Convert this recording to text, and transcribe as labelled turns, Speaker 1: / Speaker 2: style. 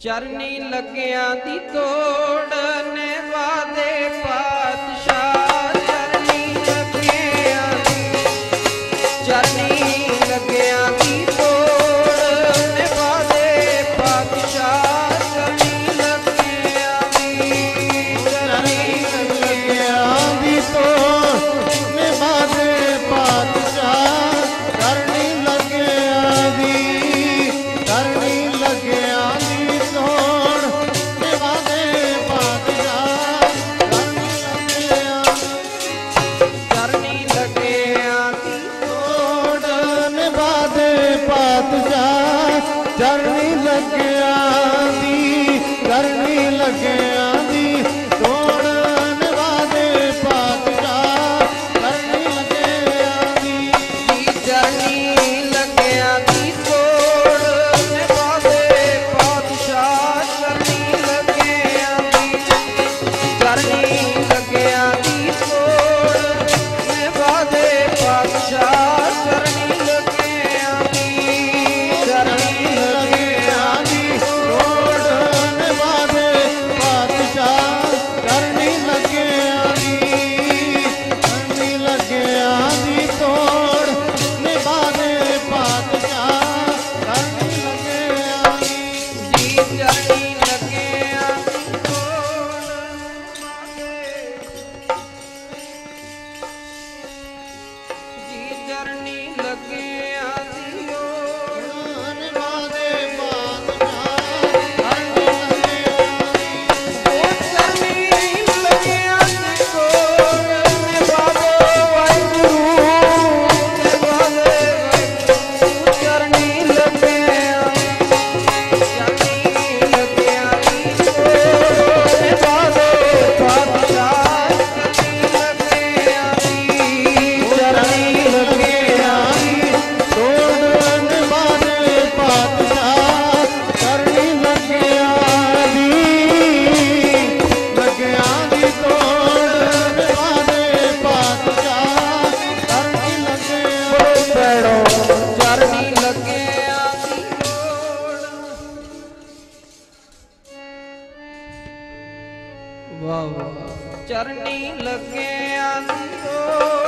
Speaker 1: ਚਰਨੀ ਲੱਗਿਆਂ ਦੀ ਤੋੜਨੇ ਵਾਦੇ
Speaker 2: ਪਾ ਕਰਨੀ ਲੱਗਿਆ ਦੀ ਕਰਨੀ ਲੱਗਿਆ
Speaker 1: નજરની લગી ਵਾਹ ਚਰਨੀ ਲੱਗਿਆ ਸੀ ਓ